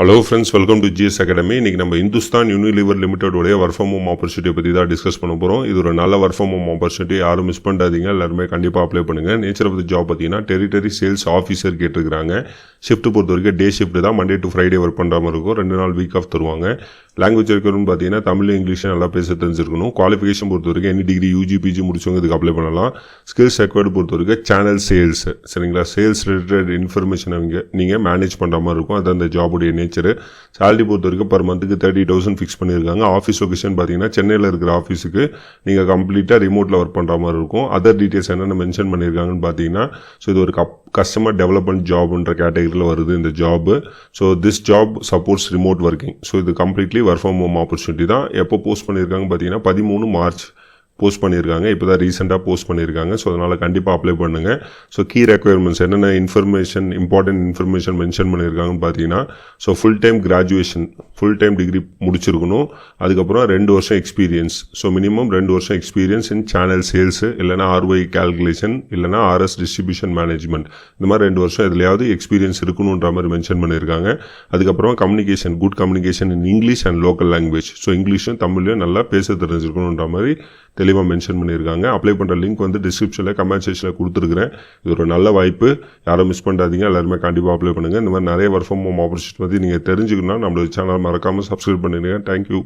Hello friends welcome to GS academy இன்றைக்கி நம்ம Hindustan Unilever லிமிடெடோடைய ஒர்க் ஃப்ரம் ஹோம் ஆப்பர்ச்சுனிட்டியை பற்றி தான் டிஸ்கஸ் பண்ண போகிறோம் இது ஒரு நல்ல ஒர்க் ஃப்ரம் ஹோம் ஆப்பர்ச்சுனிட்டி யாரும் மிஸ் பண்ணாதீங்க. எல்லாருமே கண்டிப்பாக அப்ளை பண்ணுங்கள் நேச்சர் ஆஃப் தி ஜாப் பார்த்தீங்கன்னா டெரிட்டரி சேல்ஸ் ஆஃபீஸர் கேட்டிருக்கிறாங்க. ஷிஃப்ட் பொறுத்த வரைக்கும் டே ஷிஃப்ட் தான். மண்டே டு ஃப்ரைடே ஒர்க் பண்ணுற மாதிரி இருக்கும். ரெண்டு நாள் வீக் ஆஃப் தருவாங்க. லாங்குவேஜ் இருக்கணும்னு பார்த்தீங்கன்னா தமிழ் இங்கிலீஷ் நல்லா பேச தெரிஞ்சிருக்கணும். குவாலிஃபிகேஷன் பொறுத்த வரைக்கும் எனி டிகிரி யூஜி பிஜி முடிச்சவங்க இதுக்கு அப்ளை பண்ணலாம். ஸ்கில்ஸ் ரெக்வயர்டு பொறுத்த வரைக்கும் சேனல் சேல்ஸ் சரிங்களா? சேல்ஸ் ரிலேட்டட் இன்ஃபர்மேஷன் அவங்க நீங்கள் மேனேஜ் பண்ணுற மாதிரி இருக்கும். அது அந்த ஜாபுடைய நேச்சர் சேலரி பொறுத்த வரைக்கும் பர் மந்த்துக்கு தேர்ட்டி தௌசண்ட் ஃபிக்ஸ் பண்ணியிருக்காங்க. ஆஃபீஸ் லொக்கேஷன் பார்த்தீங்கன்னா சென்னையில் இருக்கிற ஆஃபீஸுக்கு நீங்கள் கம்ப்ளீட்டாக ரிமோட்டில் ஒர்க் பண்ணுற மாதிரி இருக்கும். அதர் டீட்டெயில்ஸ் என்னென்ன மென்ஷன் பண்ணியிருக்காங்கன்னு பார்த்தீங்கன்னா ஸோ இது ஒரு கப் கஸ்டமர் டெவலப்மெண்ட் ஜாப்ன்ற கேட்டகரியில் வருது இந்த job so this job supports remote working so இது completely work from home opportunity தான். எப்போ போஸ்ட் பண்ணியிருக்காங்க பார்த்தீங்கன்னா பதிமூணு மார்ச் போஸ்ட் பண்ணியிருக்காங்க இப்போ தான் ரீசெண்டாக போஸ்ட் பண்ணியிருக்காங்க ஸோ அதனால் கண்டிப்பாக அப்ளை பண்ணுங்கள் ஸோ கீ ரெக்குயர்மெண்ட்ஸ் என்னென்ன இன்ஃபர்மேஷன் இம்பார்ட்டன்ட் இன்ஃபர்மேஷன் மென்ஷன் பண்ணியிருக்காங்கன்னு பார்த்தீங்கன்னா so full time graduation full time degree முடிச்சிருக்கணும். அதுக்கப்புறம் ரெண்டு வருஷம் எக்ஸ்பீரியன்ஸ் ஸோ மினிமம் ரெண்டு வருஷம் எக்ஸ்பீரியன்ஸ் இன் சேனல் சேல்ஸ் இல்லைனா ஆர்ஒஐ கால்குலேஷன் இல்லைனா ஆர்எஸ் டிஸ்ட்ரிபியூஷன் மேனேஜ்மெண்ட் இந்த மாதிரி ரெண்டு வருஷம் எதுலையாவது எக்ஸ்பீரியன்ஸ் இருக்கணுன்ற மாதிரி மென்ஷன் பண்ணியிருக்காங்க அதுக்கப்புறம் communication good communication in English and local language so இங்கிலீஷும் தமிழ்லையும் நல்லா பேச தெரிஞ்சிருக்கணுன்ற மாதிரி தெளிவாக மென்ஷன் பண்ணியிருக்காங்க. அப்ளை பண்ணுற லிங்க் வந்து டிஸ்கிரிப்ஷனில் கமெண்ட் செக்ஷனில் கொடுத்துருக்குறேன். இது ஒரு நல்ல வாய்ப்பு. யாரும் மிஸ் பண்ணாதீங்க. எல்லாருமே கண்டிப்பாக அப்ளை பண்ணுங்கள் இந்த மாதிரி நிறைய ஒர்க் ஃப்ரம் ஹோம் ஆப்பர்ச்சுனிட்டி பற்றி நீங்கள் தெரிஞ்சுக்கணும் நம்மளோட சேனல் மறக்காமல் சப்ஸ்கிரைப் பண்ணிடுங்க. தேங்க்யூ